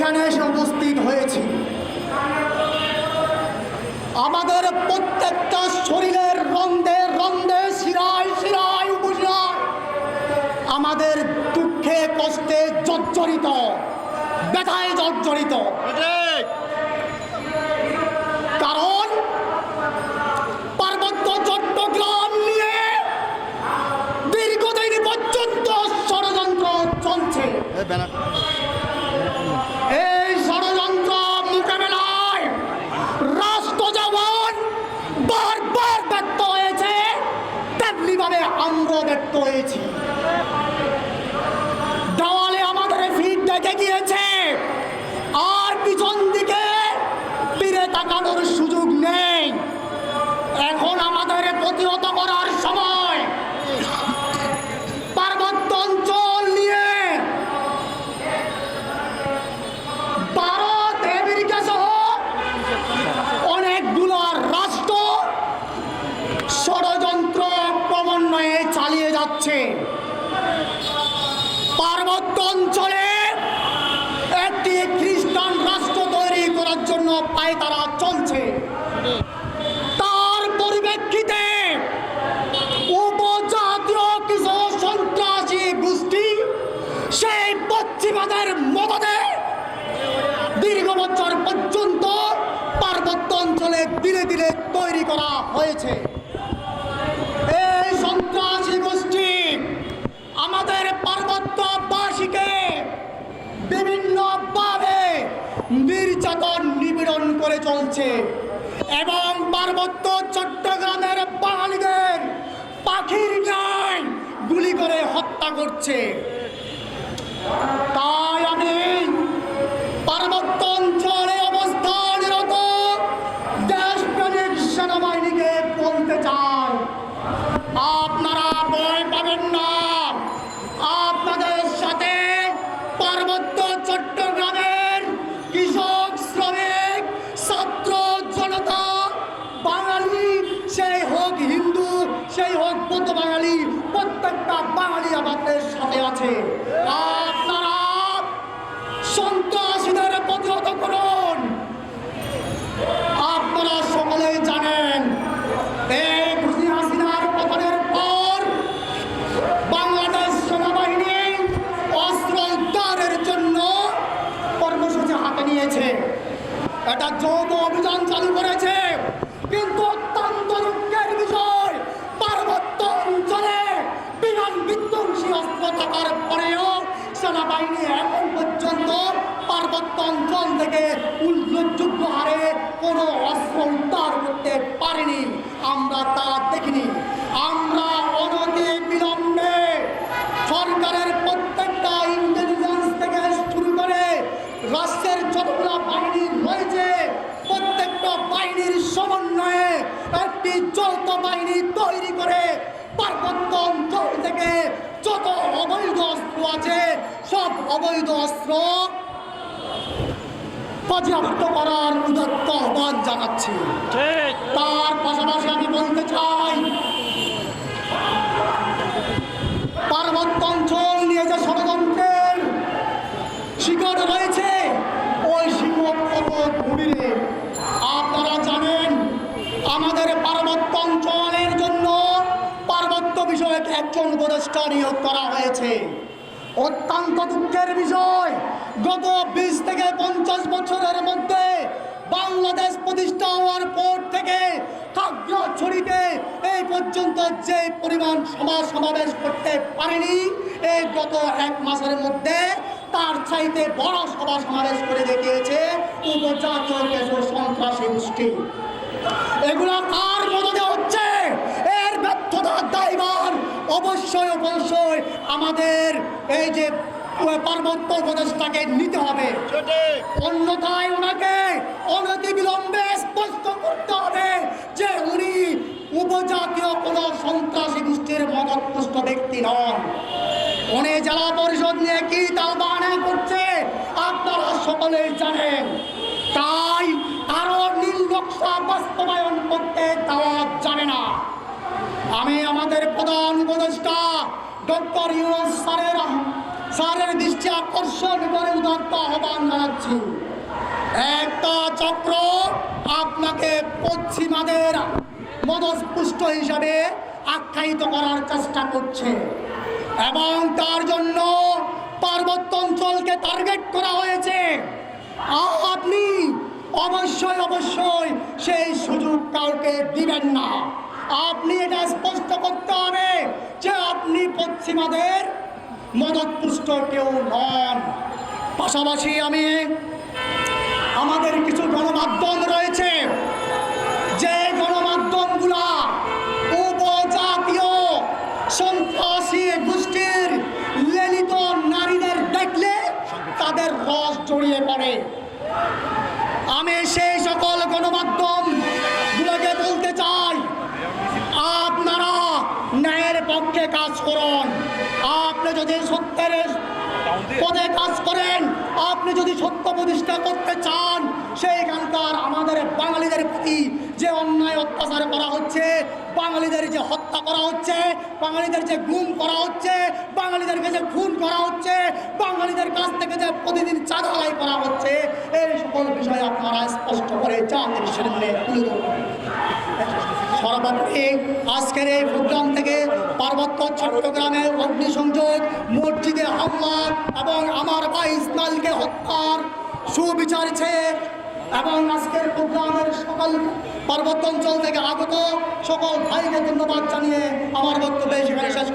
এখানে এসে উপস্থিত হয়েছি। আমাদের প্রত্যেকটা শরীরের রন্ধে রন্ধে শিরায় শিরায় উপশিরায় আমাদের দুঃখে কষ্টে জর্জরিত, ব্যথায় জর্জরিত। পার্বত্য অঞ্চলে একটি খ্রিস্টান রাষ্ট্র তৈরি করার জন্য পায়তারা চলছে। তার পরিপ্রেক্ষিতে উপজাতীয় কিছু সন্ত্রাসী গোষ্ঠী সেই পশ্চিমাদের মদতে দীর্ঘ বছর পর্যন্ত পার্বত্য অঞ্চলে ধীরে ধীরে তৈরি করা হয়েছে এই সন্ত্রাসী গোষ্ঠী আমাদের পার্বত্যবাসীকে বিভিন্নভাবে নির্যাতন নিপীড়ন করে চলছে। এবং পার্বত্য চট্টগ্রামের বাঙালিদের পাখির গায়ে গুলি করে হত্যা করছে। বাঙালি আমাদের সাথে আছে। আপনারা সন্ত্রাসীদের প্রতিহত করুন। আপনারা সকলেই জানেন, এই খুশি পর বাংলাদেশ সেনাবাহিনী অস্ত্র উদ্ধারের জন্য কর্মসূচি হাতে নিয়েছে। একটা যৌথ অভিযান চালু করেছে, কিন্তু অত্যন্ত দুঃখের বিষয় পার্বত্য অঞ্চলে বিমান বিধ্বংসী অস্ত্র থাকার পরেও সেনাবাহিনী এখন পর্যন্ত পার্বত্য অঞ্চল থেকে উল্লেখযোগ্য হারে কোনো অস্ত্র উদ্ধার করতে পারেনি। আমরা তা দেখিনি। আমরা অনতি বিলম্বে সরকারের প্রত্যেকটা ইন্টেলিজেন্স থেকে শুরু করে রাষ্ট্রের যতগুলো বাহিনী রয়েছে, প্রত্যেকটা বাহিনীর সমন্বয়ে একটি যৌথ বাহিনী তৈরি করে পার্বত্য অঞ্চল থেকে যত অবৈধ অস্ত্র আছে অবৈধ অস্ত্র। বাজেয়াপ্ত করার উদত্ত আহ্বান জানাচ্ছি। তার পাশাপাশি আমি বলতে চাই পার্বত্য অঞ্চল নিয়ে যে ষড়যন্ত্রের শিকড় রয়েছে ওই শিকড় কত আপনারা জানেন আমাদের পার্বত্য অঞ্চলের জন্য পার্বত্য বিষয়ক একজন উপদেষ্টা নিয়োগ করা হয়েছে। অত্যন্ত দুঃখের বিষয় গত বিশ থেকে পঞ্চাশ বছরের মধ্যে বাংলাদেশ প্রতিষ্ঠা হওয়ার পর থেকে খাগড়াছড়িতে এই পর্যন্ত যে পরিমাণ সমাজ সমাবেশ করতে পারেনি, এই গত এক মাসের মধ্যে তার চাইতে বড় সভা সমাবেশ করে দেখিয়েছে উপজাতীয় সন্ত্রাসী গোষ্ঠী। এগুলো অবশ্যই অবশ্যই আমাদের এই যে পার্বত্য উপদেশটাকে নিতে হবে। অন্যথায় ওনাকে অনতি বিলম্বে স্পষ্ট করতে হবে যে উনি উপজাতীয় কোনো সন্ত্রাসী গোষ্ঠীর মদতপুষ্ট ব্যক্তি নন। উনি জেলা পরিষদ নিয়ে কি তাও বাহানা করছে, আপনারা সকলেই জানেন। তাই আরও নীল নকশা বাস্তবায়ন করতে দেওয়া যাবে না আমি আমাদের প্রধান উপদেষ্টা ডক্টর ইউনুস স্যারের স্যারের দৃষ্টি আকর্ষণ করে উদাত্ত আহ্বান জানাচ্ছি। একটা চক্র আপনাকে পশ্চিমাদের মদস্পুষ্ট হিসাবে আখ্যায়িত করার চেষ্টা করছে এবং তার জন্য পার্বত্য অঞ্চলকে টার্গেট করা হয়েছে। আপনি অবশ্যই অবশ্যই সেই সুযোগ কাউকে দিবেন না। আপনি এটা স্পষ্ট করতে হবে যে আপনি পশ্চিমাদের মদতপুষ্ট কেউ নন। পাশাপাশি আমি আমাদের কিছু গণমাধ্যম রয়েছে, যে গণমাধ্যমগুলা উপজাতীয় সন্ত্রাসী গোষ্ঠীর লেলিত নারীদের দেখলে তাদের রস জড়িয়ে পড়ে। আমি সেই সকল গণমাধ্যম গুলোকে বলতে চাই আপনারা ন্যায়ের পক্ষে কাজ করুন। আপনি যদি সত্যের পদে কাজ করেন, আপনি যদি সত্য প্রতিষ্ঠা করতে চান সেইখানকার আমাদের বাঙালিদের প্রতি যে অন্যায় অত্যাচার করা হচ্ছে, বাঙালিদের যে হত্যা করা হচ্ছে, বাঙালিদের যে গুম করা হচ্ছে, বাঙালিদেরকে যে খুন করা হচ্ছে, বাঙালিদের কাছ থেকে যে প্রতিদিন চাঁদালাই করা হচ্ছে, এই সকল বিষয় আপনারা স্পষ্ট করে জাতির সামনে তুলে ধরুন। সর্বোপরি আজকের এই প্রোগ্রাম থেকে পার্বত্য চট্টগ্রামের অগ্নিসংযোগ মসজিদে হামলা এবং আমার ভাই ইসমাইলকে হত্যার সুবিচার এবং আজকের প্রোগ্রামের সকল পার্বত্য অঞ্চল থেকে আগত সকল ভাইকে ধন্যবাদ জানিয়ে আমার বক্তব্য সেখানে শেষ